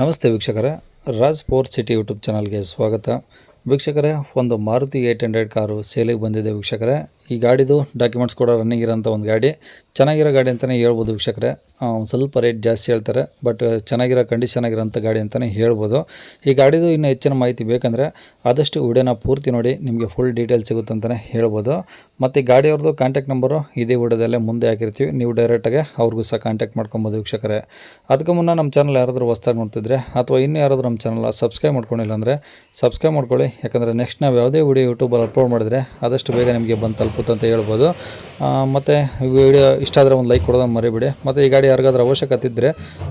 ನಮಸ್ತೆ ವೀಕ್ಷಕರೇ. Raj four city YouTube ಚಾನಲ್ಗೆ ಸ್ವಾಗತ. ವೀಕ್ಷಕರೇ, ಒಂದು ಮಾರುತಿ ಏಯ್ಟ್ ಹಂಡ್ರೆಡ್ ಕಾರು ಸೇಲಿಗೆ ಬಂದಿದೆ ವೀಕ್ಷಕರೇ. ಈ ಗಾಡಿದು ಡಾಕ್ಯುಮೆಂಟ್ಸ್ ಕೂಡ ರನ್ನಿಂಗ್ ಇರೋಂಥ ಒಂದು ಗಾಡಿ. ಚೆನ್ನಾಗಿರೋ ಗಾಡಿ ಅಂತಲೇ ಹೇಳ್ಬೋದು ವೀಕ್ಷಕರೇ. ಸ್ವಲ್ಪ ರೇಟ್ ಜಾಸ್ತಿ ಹೇಳ್ತಾರೆ ಬಟ್ ಚೆನ್ನಾಗಿರೋ ಕಂಡೀಷನ್ ಆಗಿರೋಂಥ ಗಾಡಿ ಅಂತಲೇ ಹೇಳ್ಬೋದು. ಈ ಗಾಡಿದು ಇನ್ನೂ ಹೆಚ್ಚಿನ ಮಾಹಿತಿ ಬೇಕಂದರೆ ಆದಷ್ಟು ವಿಡಿಯೋನ ಪೂರ್ತಿ ನೋಡಿ, ನಿಮಗೆ ಫುಲ್ ಡೀಟೇಲ್ ಸಿಗುತ್ತೆ ಅಂತಲೇ ಹೇಳ್ಬೋದು. ಮತ್ತು ಗಾಡಿಯವ್ರದ್ದು ಕಾಂಟ್ಯಾಕ್ಟ್ ನಂಬರು ಇದೇ ವಿಡಿಯೋದಲ್ಲೇ ಮುಂದೆ ಹಾಕಿರ್ತೀವಿ, ನೀವು ಡೈರೆಕ್ಟಾಗಿ ಅವ್ರಿಗೂ ಸಹ ಕಾಂಟ್ಯಾಕ್ಟ್ ಮಾಡ್ಕೊಬೋದು ವೀಕ್ಷಕರೇ. ಅದಕ್ಕೂ ಮುನ್ನ ನಮ್ಮ ಚಾನಲ್ ಯಾರಾದರೂ ಹೊಸ್ದಾಗಿ ನೋಡ್ತಿದ್ರೆ, ಅಥವಾ ಇನ್ನೂ ಯಾರಾದರೂ ನಮ್ಮ ಚಾನಲ್ ಸಬ್ಸ್ಕ್ರೈಬ್ ಮಾಡ್ಕೊಂಡಿಲ್ಲ ಅಂದರೆ ಸಬ್ಸ್ಕ್ರೈಬ್ ಮಾಡ್ಕೊಳ್ಳಿ, ಯಾಕಂದರೆ ನೆಕ್ಸ್ಟ್ ನಾವು ಯಾವುದೇ ವಿಡಿಯೋ ಯೂಟ್ಯೂಬಲ್ಲಿ ಅಪ್ಲೋಡ್ ಮಾಡಿದರೆ ಆದಷ್ಟು ಬೇಗ ನಿಮಗೆ ಬಂದು ತಲುಪುತ್ತಂತ ಹೇಳ್ಬೋದು. ಮತ್ತು ವಿಡಿಯೋ ಇಷ್ಟ ಆದರೆ ಒಂದು ಲೈಕ್ ಕೊಡೋದನ್ನು ಮರಿಬಿಡಿ. ಮತ್ತು ಈ ಗಾಡಿ ಯಾರಿಗಾದ್ರೂ ಅವಶ್ಯಕತೆ ಇದ್ದರೆ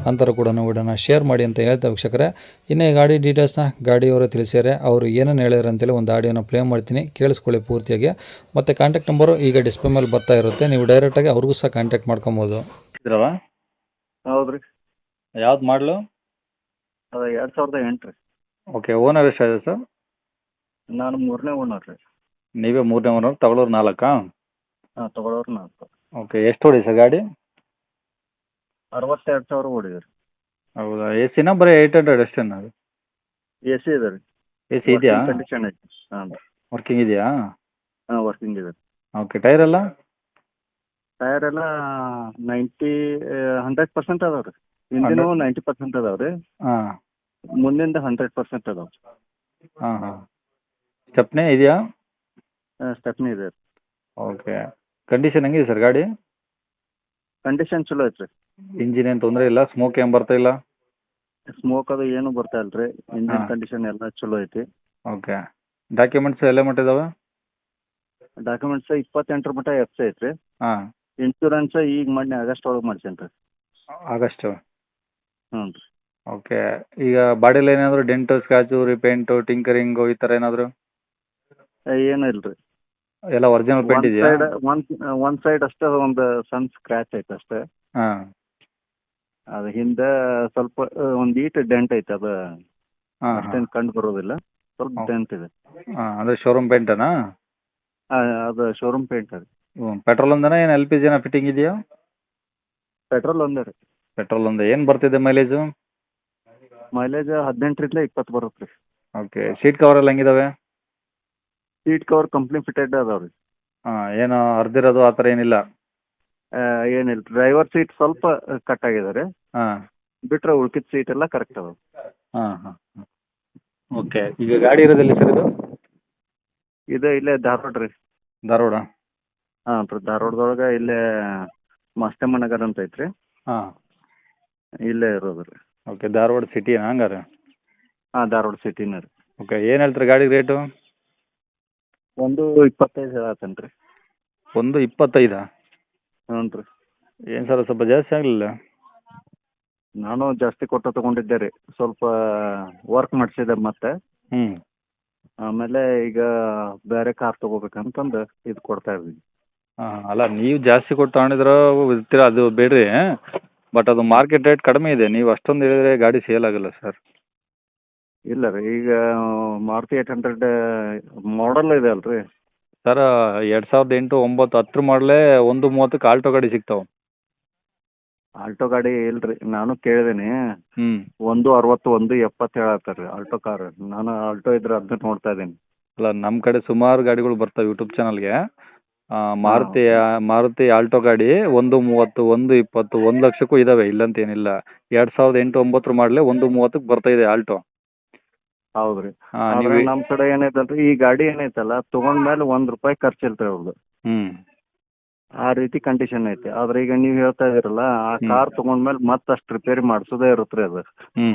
ಅಂಥವ್ರು ಕೂಡ ವಿಡಿಯೋನ ಶೇರ್ ಮಾಡಿ ಅಂತ ಹೇಳ್ತಾ ವೀಕ್ಷಕರೇ. ಇನ್ನು ಈ ಗಾಡಿ ಡೀಟೇಲ್ಸ್ನ ಗಾಡಿಯವರು ತಿಳಿಸ್ಯಾರೆ ಅವರು ಏನೇನು ಹೇಳ್ಯಾರ ಅಂತೇಳಿ ಒಂದು ಆಡಿಯೋನ ಪ್ಲೇ ಮಾಡ್ತೀನಿ. ಕೇಳಿಸ್ಕೊಳ್ಳಿ ಪೂರ್ತಿಯಾಗಿ. ಮತ್ತು ಕಾಂಟ್ಯಾಕ್ಟ್ ನಂಬರು ಈಗ ಡಿಸ್ಪ್ಲೇ ಮೇಲೆ ಬರ್ತಾ ಇರುತ್ತೆ. ನೀವು ಡೈರೆಕ್ಟಾಗಿ ಅವ್ರಿಗೂ ಸಹ ಕಾಂಟ್ಯಾಕ್ಟ್ ಮಾಡ್ಕೊಬೋದು. ಇದ್ರವ ಹೌದ್ರಿ. ಯಾವ್ದು ಮಾಡಲು ಅದು ಎರಡು ಸಾವಿರದ ಎಂಟು ರೀ ಓಕೆ ಓನರ್ ಎಷ್ಟಾಗಿದೆ ಸರ್? ನಾನು ಮೂರನೇ ಓನರ್ ರೀ. ನೀವೇ ಮೂರನೇ ಓನರ್ ತಗೊಳ್ಳೋರು ನಾಲ್ಕಾ? ಹಾಂ ತಗೊಳ್ಳೋರು ನಾಲ್ಕು. ಓಕೆ ಎಷ್ಟು ಹೊಡಿ ಸರ್ ಗಾಡಿ? ಅರವತ್ತೆರಡು ಸಾವಿರ ಓಡಿದೆ ರೀ. ಹೌದಾ? ಎ ಸಿನ ಬರೀ ಏಯ್ಟ್ ಹಂಡ್ರೆಡ್ ಅಷ್ಟೇನ ಅದು? ಎ ಸಿ ಇದೆ ರೀ. ಎ ಸಿ ಇದೆಯಾ ಕಂಡೀಷನ್ ಐತಿ. ಹಾಂ ವರ್ಕಿಂಗ್ ಇದೆಯಾ? ಹಾಂ ವರ್ಕಿಂಗ್ ಇದೆ ಓಕೆ ಟೈರ್ ಎಲ್ಲ? ಟೈರ್ ಎಲ್ಲ ನೈಂಟಿ ಹಂಡ್ರೆಡ್ ಪರ್ಸೆಂಟ್ ಅದಾವೆ ರೀ. ಹಿಂದಿನೂ ನೈಂಟಿ ಪರ್ಸೆಂಟ್ ಅದಾವೆ ರೀ. ಹಾಂ. ಮುಂದಿಂದ ಹಂಡ್ರೆಡ್ ಪರ್ಸೆಂಟ್ ಅದಾವ ಹಾಂ ಹಾಂ. ಸ್ಟೆಪ್ನೇ ಇದೆಯಾ? ಸ್ಟೆಪ್ನಿ ಇದೆ ಓಕೆ ಕಂಡೀಷನ್ ಹೆಂಗಿದೆ ಸರ್ ಗಾಡಿ? ಕಂಡೀಷನ್ ಚಲೋ ಐತ್ರಿ ಇಂಜಿನ್ ಏನು ತೊಂದರೆ ಇಲ್ಲ? ಸ್ಮೋಕ್ ಏನ್ ಬರ್ತಾ ಇಲ್ಲ? ಸ್ಮೋಕ್ ಅದು ಏನು ಬರ್ತಾ ಇಲ್ಲ ರೀ ಇಂಜಿನ್ ಹಾಂ. ಕಂಡೀಷನ್ ಎಲ್ಲ ಚಲೋ ಐತಿ. ಓಕೆ ಡಾಕ್ಯುಮೆಂಟ್ಸ್ ಎಲ್ಲ ಮಟ್ಟಿದಾವೆ ಡಾಕ್ಯುಮೆಂಟ್ಸ್ ಇಪ್ಪತ್ತೆಂಟರ ಮಟ್ಟ ಎಫ್ ಸಿ ಐತೆ ರೀ ಹಾಂ. ಇನ್ಶೂರೆನ್ಸ್ ಈಗ ಮೊನ್ನೆ ಆಗಸ್ಟ್ ಒಳಗೆ ಮಾಡ್ಸೇನಿ ರೀ ಆಗಸ್ಟು ಹ್ಞೂ ರೀ. ಓಕೆ ಈಗ ಬಾಡಿಲಿ ಏನಾದರೂ ಡೆಂಟು ಸ್ಕ್ರಾಚು ರಿಪೇಂಟು ಟಿಂಕರಿಂಗು ಈ ಥರ ಏನಾದರೂ? ಏನು ಇಲ್ಲ ರೀ ಎಲ್ಲ ಒರಿಜಿನಲ್ ಪೇಂಟ್ ಒಂದ್ ಇದೆಯಾ? ಸೈಡ್ ಒಂದ್ ಒಂದ್ ಸೈಡ್ ಅಷ್ಟೇ ಒಂದು ಸಣ್ಣ ಸ್ಕ್ರಾಚ್ ಐತೆ ಅಷ್ಟೇ ಹಾಂ. ಅದು ಹಿಂದ ಸ್ವಲ್ಪ ಒಂದ್ ಈಟ್ ಡೆಂಟ್ ಐತೆ ಅದ. ಹಾಂ ಹಾಂ. ಅಷ್ಟೇನು ಕಂಡು ಬರೋದಿಲ್ಲ. ಸ್ವಲ್ಪ ಹೌದು. ಡೆಂಟ್ ಇದೆ. ಅದು ಅಂದರೆ ಶೋರೂಮ್ ಪೇಂಟನಾ ಆ, ಅದು ಶೋರೂಮ್ ಪೇಂಟ್ ಅದು. ಪೆಟ್ರೋಲ್ ಒಂದನ ಏನು ಎಲ್ ಪಿ ಜಿನ ಫಿಟ್ಟಿಂಗ್ ಇದೆಯಾ? ಪೆಟ್ರೋಲ್ ಒಂದೇ ರೀ. ಪೆಟ್ರೋಲ್ ಒಂದೇ. ಏನು ಬರ್ತಿದೆ ಮೈಲೇಜ್ ಮೈಲೇಜ್ ಹದಿನೆಂಟರಿಂದ ಇಪ್ಪತ್ತು ಬರುತ್ತೆ ರೀ. ಓಕೆ ಸೀಟ್ ಕವರ್ ಎಲ್ಲ ಹೆಂಗಿದಾವೆ? ಸೀಟ್ ಕವರ್ ಕಂಪ್ನಿ ಫಿಟೆಡ್ ಅದಾವ ರೀ. ಹಾಂ ಏನು ಅರ್ದಿರೋದು ಆ ಥರ ಏನಿಲ್ಲ. ಏನಿಲ್ಲ. ಡ್ರೈವರ್ ಸೀಟ್ ಸ್ವಲ್ಪ ಕಟ್ ಆಗಿದ್ದಾರೆ. ಹಾಂ. ಬಿಟ್ರೆ ಉಳ್ಕಿದ ಸೀಟ್ ಎಲ್ಲ ಕರೆಕ್ಟ್ ಅದ ಹಾಂ ಹಾಂ ಓಕೆ ಈಗ ಗಾಡಿ ಇರೋದಿಲ್ಲ ಸರ್ ಇದು? ಇದು ಇಲ್ಲೇ ಧಾರವಾಡ ರೀ. ಧಾರವಾಡ? ಹಾಂ ಧಾರವಾಡದೊಳಗೆ ಇಲ್ಲೇ ಮಾಸ್ತಮ್ಮ ನಗರ್ ಅಂತ ಐತ್ರಿ. ಹಾಂ. ಇಲ್ಲೇ ಇರೋದು ರೀ. ಓಕೆ ಧಾರವಾಡ ಸಿಟಿ ಹಂಗಾರೆ? ಹಾಂ ಧಾರವಾಡ ಸಿಟಿನೇ ರೀ. ಓಕೆ ಏನು ಹೇಳ್ತೀರಿ ಗಾಡಿ ರೇಟು? ಒಂದು ಇಪ್ಪತ್ತೈದು ಹೇಳತ್ತೇನೆ ರೀ ಒಂದು ಇಪ್ಪತ್ತೈದಾ? ಹ್ಞೂ ರೀ ಏನು ಸರ್ ಸ್ವಲ್ಪ ಜಾಸ್ತಿ ಆಗಲಿಲ್ಲ? ನಾನು ಜಾಸ್ತಿ ಕೊಟ್ಟು ತಗೊಂಡಿದ್ದೆ ರೀ. ಸ್ವಲ್ಪ ವರ್ಕ್ ಮಾಡಿಸಿದೆ ಮತ್ತೆ. ಹ್ಞೂ ಆಮೇಲೆ ಈಗ ಬೇರೆ ಕಾರ್ ತಗೋಬೇಕಂತಂದು ಇದು ಕೊಡ್ತಾ ಇದ್ದೀನಿ ಹಾಂ ಅಲ್ಲ ನೀವು ಜಾಸ್ತಿ ಕೊಟ್ಟು ತಗೊಂಡಿದ್ರೆ ಇರ್ತೀರ ಅದು ಬೇಡ್ರಿ. ಬಟ್ ಅದು ಮಾರ್ಕೆಟ್ ರೇಟ್ ಕಡಿಮೆ ಇದೆ. ನೀವು ಅಷ್ಟೊಂದು ಹೇಳಿದ್ರೆ ಗಾಡಿ ಸೇಲ್ ಆಗಲ್ಲ ಸರ್ ಇಲ್ಲ ರೀ ಈಗ ಮಾರುತಿ ಏಯ್ಟ್ ಹಂಡ್ರೆಡ್ ಮಾಡಲ್ ಇದೆ ಅಲ್ರಿ. ಸರ್ ಎರಡು ಸಾವಿರದ ಎಂಟು ಒಂಬತ್ತು ಹತ್ರ ಮಾಡಲೇ ಒಂದು ಮೂವತ್ತಕ್ಕೆ ಆಲ್ಟೋ ಗಾಡಿ ಸಿಗ್ತಾವೆ. ಆಲ್ಟೋ ಗಾಡಿ ಇಲ್ರಿ ನಾನು ಕೇಳಿದ್ದೀನಿ ಹ್ಞೂ ಒಂದು ಅರವತ್ತು ಒಂದು ಎಪ್ಪತ್ತೇಳು ಹೇಳತ್ತಾರೆ ರೀ ಆಲ್ಟೋ ಕಾರ್. ನಾನು ಆಲ್ಟೋ ಇದ್ರೆ ಅದನ್ನ ನೋಡ್ತಾ ಇದ್ದೀನಿ. ಅಲ್ಲ ನಮ್ಮ ಕಡೆ ಸುಮಾರು ಗಾಡಿಗಳು ಬರ್ತವೆ ಯೂಟ್ಯೂಬ್ ಚಾನಲ್ಗೆ. ಮಾರುತಿ ಮಾರುತಿ ಆಲ್ಟೋ ಗಾಡಿ ಒಂದು ಮೂವತ್ತು ಒಂದು ಇಪ್ಪತ್ತು ಒಂದು ಲಕ್ಷಕ್ಕೂ ಇದ್ದಾವೆ ಇಲ್ಲಂತ ಏನಿಲ್ಲ ಎರಡು ಸಾವಿರದ ಎಂಟು ಒಂಬತ್ತರ ಮಾಡಲೇ ಒಂದು ಮೂವತ್ತಕ್ಕೆ ಬರ್ತಾ ಇದೆ ಆಲ್ಟೋ. ಹೌದು ರೀ ಹಾಂ ಆದ್ರೆ ನಮ್ ನಮ್ಮ ಕಡೆ ಏನೈತಲ್ರಿ ಈ ಗಾಡಿ ಏನೈತಲ್ಲ ತಗೊಂಡ್ಮೇಲೆ ಒಂದ್ ರೂಪಾಯಿ ಖರ್ಚು ಇಲ್ರಿ ಅವ್ರದ್ದು ಆ ರೀತಿ ಕಂಡೀಷನ್ ಐತಿ. ಆದ್ರೆ ಈಗ ನೀವ್ ಹೇಳ್ತಾ ಇದೀರಲ್ಲ ಆ ಹ್ಮ್. ಕಾರ್ ತಗೊಂಡ್ಮೇಲೆ ಮತ್ತೆ ಮತ್ತಷ್ಟು ರಿಪೇರಿ ಮಾಡಿಸೋದೇ ಇರುತ್ತೆ ಅದ. ಹ್ಞೂ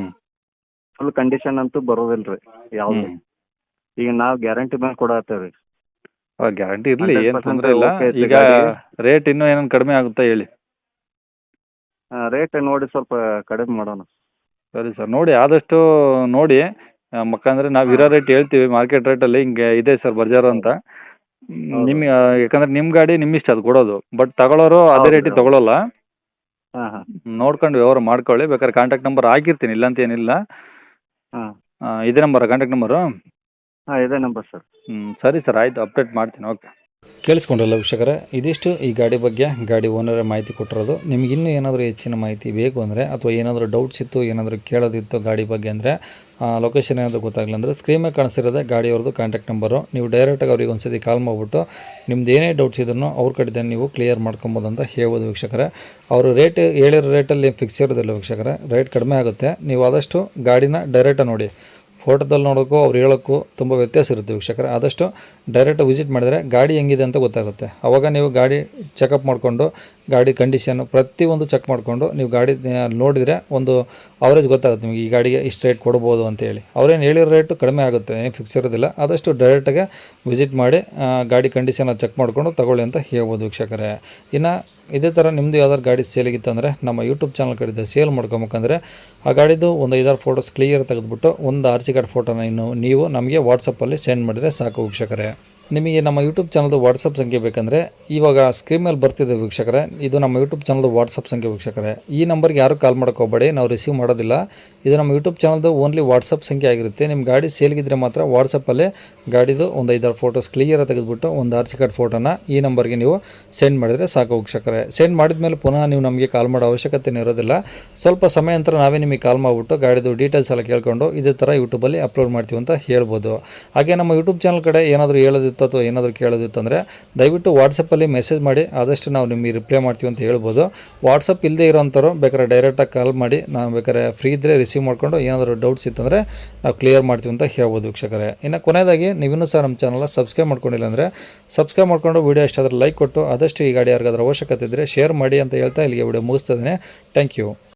ಫುಲ್ ಕಂಡೀಷನ್ ಅಂತೂ ಬರೋದಿಲ್ರಿ ಯಾವ್ದು. ಈಗ ನಾವ್ ಗ್ಯಾರಂಟಿ ಮೇಲೆ ಕೊಡಾತೇವ್ರಿ. ರೀ ಗ್ಯಾರಂಟಿ ಇರಲಿ ಏನು 100% ತೊಂದರೆ ಇಲ್ಲ. okay ಐತೆ ಈಗ ಗಾಡಿ. ರೇಟ್ ಇನ್ನೂ ಏನೇನು ಕಡಿಮೆ ಆಗುತ್ತಾ ಹೇಳಿ? ರೇಟ್ ನೋಡಿ ಸ್ವಲ್ಪ ಕಡಿಮೆ ಮಾಡೋಣ. ಸರಿ ಸರ್ ನೋಡಿ ಆದಷ್ಟು ನೋಡಿ. ಮಕ್ಕಂದ್ರೆ ನಾವು ಇರೋ ರೇಟ್ ಹೇಳ್ತೀವಿ ಮಾರ್ಕೆಟ್ ರೇಟಲ್ಲಿ ಹಿಂಗೆ ಇದೆ ಸರ್ ಬರ್ಜಾರು ಅಂತ. ಹೌದು. ನಿಮ್ಮ ಯಾಕಂದ್ರೆ ನಿಮ್ಮ ಗಾಡಿ ನಿಮ್ಮ ಇಷ್ಟ ಅದು ಕೊಡೋದು. ಬಟ್ ತಗೊಳೋರು ಅದೇ ರೇಟ್ ರೇಟಿಗೆ ಹೌದು. ತಗೊಳ್ಳಲ್ಲ ಹಾಂ ಹಾಂ. ನೋಡ್ಕೊಂಡು ವ್ಯವಹಾರ ಮಾಡ್ಕೊಳ್ಳಿ. ಬೇಕಾದ್ರೆ ಕಾಂಟ್ಯಾಕ್ಟ್ ನಂಬರ್ ಹಾಕಿರ್ತೀನಿ ಇಲ್ಲ ಅಂತ ಏನಿಲ್ಲ. ಹಾಂ. ಆ, ಇದೇ ನಂಬರ್ ಕಾಂಟ್ಯಾಕ್ಟ್ ನಂಬರು ಹಾಂ ಇದೇ ನಂಬರ್ ಸರ್ ಹ್ಞೂ ಸರಿ ಸರ್ ಆಯಿತು ಅಪ್ಡೇಟ್ ಮಾಡ್ತೀನಿ. ಓಕೆ ಕೇಳಿಸ್ಕೊಂಡ್ರಲ್ಲ ವೀಕ್ಷಕರೇ, ಇದಿಷ್ಟು ಈ ಗಾಡಿ ಬಗ್ಗೆ ಗಾಡಿ ಓನರ ಮಾಹಿತಿ ಕೊಟ್ಟಿರೋದು. ನಿಮ್ಗೆ ಇನ್ನೂ ಏನಾದರೂ ಹೆಚ್ಚಿನ ಮಾಹಿತಿ ಬೇಕು ಅಂದರೆ, ಅಥವಾ ಏನಾದರೂ ಡೌಟ್ಸ್ ಇತ್ತು, ಏನಾದರೂ ಕೇಳೋದಿತ್ತು ಗಾಡಿ ಬಗ್ಗೆ ಅಂದರೆ ಲೊಕೇಶನ್ ಏನಾದರೂ ಗೊತ್ತಾಗಲಿಲ್ಲ ಅಂದರೆ ಸ್ಕ್ರೀನ್ ಮೇಲೆ ಕಾಣಿಸಿರೋದೆ ಗಾಡಿಯವ್ರದ್ದು ಕಾಂಟ್ಯಾಕ್ಟ್ ನಂಬರು ನೀವು ಡೈರೆಕ್ಟಾಗಿ ಅವ್ರಿಗೆ ಒಂದ್ಸತಿ ಕಾಲ್ ಮಾಡಿಬಿಟ್ಟು, ನಿಮ್ದು ಏನೇ ಡೌಟ್ಸ್ ಇದ್ರೂ ಅವ್ರ ಕಡೆದ ನೀವು ಕ್ಲಿಯರ್ ಮಾಡ್ಕೊಬೋದು ಅಂತ ಹೇಳ್ಬೋದು ವೀಕ್ಷಕರೇ. ಅವರು ರೇಟ್ ಹೇಳಿರೋ ರೇಟಲ್ಲಿ ಫಿಕ್ಸ್ ಇರೋದಿಲ್ಲ ವೀಕ್ಷಕರೇ. ರೇಟ್ ಕಡಿಮೆ ಆಗುತ್ತೆ. ನೀವು ಆದಷ್ಟು ಗಾಡಿನ ಡೈರೆಕ್ಟಾಗಿ ನೋಡಿ. ಫೋಟೋದಲ್ಲಿ ನೋಡೋಕ್ಕೂ ಅವ್ರು ಹೇಳೋಕ್ಕೂ ತುಂಬ ವ್ಯತ್ಯಾಸ ಇರುತ್ತೆ ವೀಕ್ಷಕರ. ಆದಷ್ಟು ಡೈರೆಕ್ಟ್ ವಿಸಿಟ್ ಮಾಡಿದರೆ ಗಾಡಿ ಹೆಂಗಿದೆ ಅಂತ ಗೊತ್ತಾಗುತ್ತೆ. ಆವಾಗ ನೀವು ಗಾಡಿ ಚೆಕಪ್ ಮಾಡಿಕೊಂಡು, ಗಾಡಿ ಕಂಡೀಷನ್ನು ಪ್ರತಿಯೊಂದು ಚೆಕ್ ಮಾಡಿಕೊಂಡು ನೀವು ಗಾಡಿ ನೋಡಿದರೆ ಒಂದು ಅವರೇಜ್ ಗೊತ್ತಾಗುತ್ತೆ ನಿಮಗೆ ಈ ಗಾಡಿಗೆ ಇಷ್ಟು ರೇಟ್ ಕೊಡ್ಬೋದು ಅಂತೇಳಿ ಅವ್ರೇನು ಹೇಳಿರೋ ರೇಟು ಕಡಿಮೆ ಆಗುತ್ತೆ, ಏನು ಫಿಕ್ಸ್ ಇರೋದಿಲ್ಲ. ಆದಷ್ಟು ಡೈರೆಕ್ಟಾಗೆ ವಿಸಿಟ್ ಮಾಡಿ ಗಾಡಿ ಕಂಡೀಷನ್ನ ಚೆಕ್ ಮಾಡಿಕೊಂಡು ತಗೊಳ್ಳಿ ಅಂತ ಹೇಳ್ಬೋದು ವೀಕ್ಷಕರೇ. ಇನ್ನು ಇದೇ ಥರ ನಿಮ್ಮದು ಯಾವ್ದಾದ್ರು ಗಾಡಿ ಸೇಲಿಗಿತ್ತು ಅಂದರೆ ನಮ್ಮ ಯೂಟ್ಯೂಬ್ ಚಾನಲ್ ಕಡೆ ಸೇಲ್ ಮಾಡ್ಕೊಬೇಕಂದ್ರೆ ಆ ಗಾಡಿದು ಒಂದು ಐದಾರು ಫೋಟೋಸ್ ಕ್ಲಿಯರ್ ತೆಗೆದುಬಿಟ್ಟು ಒಂದು ಆರ್ ಕಾರ್ಡ್ ಫೋಟೋನ ಇನ್ನು ನೀವು ನಮಗೆ ವಾಟ್ಸಪ್ಪಲ್ಲಿ ಸೆಂಡ್ ಮಾಡಿದರೆ ಸಾಕು ವೀಕ್ಷಕರೇ. ನಿಮಗೆ ನಮ್ಮ ಯೂಟ್ಯೂಬ್ ಚಾನಲ್ದು ವಾಟ್ಸಪ್ ಸಂಖ್ಯೆ ಬೇಕಂದರೆ, ಇವಾಗ ಸ್ಕ್ರೀನ್ ಮೇಲೆ ಬರ್ತಿದೆ ವೀಕ್ಷಕರೇ, ಇದು ನಮ್ಮ ಯೂಟ್ಯೂಬ್ ಚಾನಲ್ದು ವಾಟ್ಸಪ್ ಸಂಖ್ಯೆ ವೀಕ್ಷಕರೇ. ಈ ನಂಬರ್ಗೆ ಯಾರು ಕಾಲ್ ಹೋಗಬೇಡಿ, ನಾವು ರಿಸೀವ್ ಮಾಡೋದಿಲ್ಲ. ಇದು ನಮ್ಮ ಯೂಟ್ಯೂಬ್ ಚಾನಲ್ದು ಓನ್ಲಿ ವಾಟ್ಸಪ್ ಸಂಖ್ಯೆ ಆಗಿರುತ್ತೆ. ನಿಮ್ಮ ಗಾಡಿ ಸೇಲ್ಗಿದ್ರೆ ಮಾತ್ರ ವಾಟ್ಸಪ್ಪಲ್ಲೇ ಗಾಡಿದು ಒಂದು ಐದಾರು ಫೋಟೋಸ್ ಕ್ಲಿಯರಾಗಿ ತೆಗೆದುಬಿಟ್ಟು ಒಂದು ಆರ್ ಸಿ ಕಾರ್ಡ್ ಫೋಟೋನ ಈ ನಂಬರ್ಗೆ ನೀವು ಸೆಂಡ್ ಮಾಡಿದರೆ ಸಾಕು ವೀಕ್ಷಕರೇ. ಸೆಂಡ್ ಮಾಡಿದ ಮೇಲೆ ಪುನಃ ನೀವು ನಮಗೆ ಕಾಲ್ ಮಾಡೋ ಅವಶ್ಯಕತೆ ಇರೋದಿಲ್ಲ. ಸ್ವಲ್ಪ ಸಮಯ ನಂತರ ನಾವೇ ನಿಮಗೆ ಕಾಲ್ ಮಾಡಿಬಿಟ್ಟು ಗಾಡಿದು ಡೀಟೇಲ್ಸ್ ಎಲ್ಲ ಕೇಳ್ಕೊಂಡು ಇದೇ ಥರ ಯೂಟ್ಯೂಬಲ್ಲಿ ಅಪ್ಲೋಡ್ ಮಾಡ್ತೀವಿ ಅಂತ ಹೇಳ್ಬೋದು. ಹಾಗೆ ನಮ್ಮ ಯೂಟ್ಯೂಬ್ ಚಾನಲ್ ಕಡೆ ಏನಾದರೂ ಹೇಳೋದಿತ್ತು ಅಥವಾ ಏನಾದರೂ ಕೇಳೋದಿತ್ತು ಅಂದರೆ ದಯವಿಟ್ಟು ವಾಟ್ಸಪ್ಪಲ್ಲಿ ಮೆಸೇಜ್ ಮಾಡಿ, ಆದಷ್ಟು ನಾವು ನಿಮಗೆ ರಿಪ್ಲೈ ಮಾಡ್ತೀವಿ ಅಂತ ಹೇಳ್ಬೋದು. ವಾಟ್ಸಪ್ ಇಲ್ಲದೆ ಇರೋಂಥವ್ರು ಬೇಕಾದ್ರೆ ಡೈರೆಕ್ಟಾಗಿ ಕಾಲ್ ಮಾಡಿ, ನಾವು ಬೇಕಾದ್ರೆ ಫ್ರೀ ಇದ್ದರೆ ರಿಸೀವ್ ಮಾಡಿಕೊಂಡು ಏನಾದರೂ ಡೌಟ್ಸ್ ಇತ್ತಂದರೆ ನಾವು ಕ್ಲಿಯರ್ ಮಾಡ್ತೀವಿ ಅಂತ ಹೇಳ್ಬೋದು ವೀಕ್ಷಕರೇ. ಇನ್ನು ಕೊನೆಯದಾಗಿ, ನೀವಿನ್ನೂ ಸಹ ನಮ್ಮ ಚಾನಲ್ನ ಸಬ್ಸ್ಕ್ರೈಬ್ ಮಾಡ್ಕೊಂಡಿಲ್ಲ ಅಂದರೆ ಸಬ್ಸ್ಕ್ರೈಬ್ ಮಾಡ್ಕೊಂಡು ವೀಡಿಯೋ ಎಷ್ಟಾದರೂ ಲೈಕ್ ಕೊಟ್ಟು, ಆದಷ್ಟು ಈ ಗಾಡಿ ಯಾರಿಗಾದ್ರೂ ಅವಶ್ಯಕತೆ ಇದ್ದರೆ ಶೇರ್ ಮಾಡಿ ಅಂತ ಹೇಳ್ತಾ ಇಲ್ಲಿಗೆ ವಿಡಿಯೋ ಮುಗಿಸ್ತದೆ ಥ್ಯಾಂಕ್ ಯು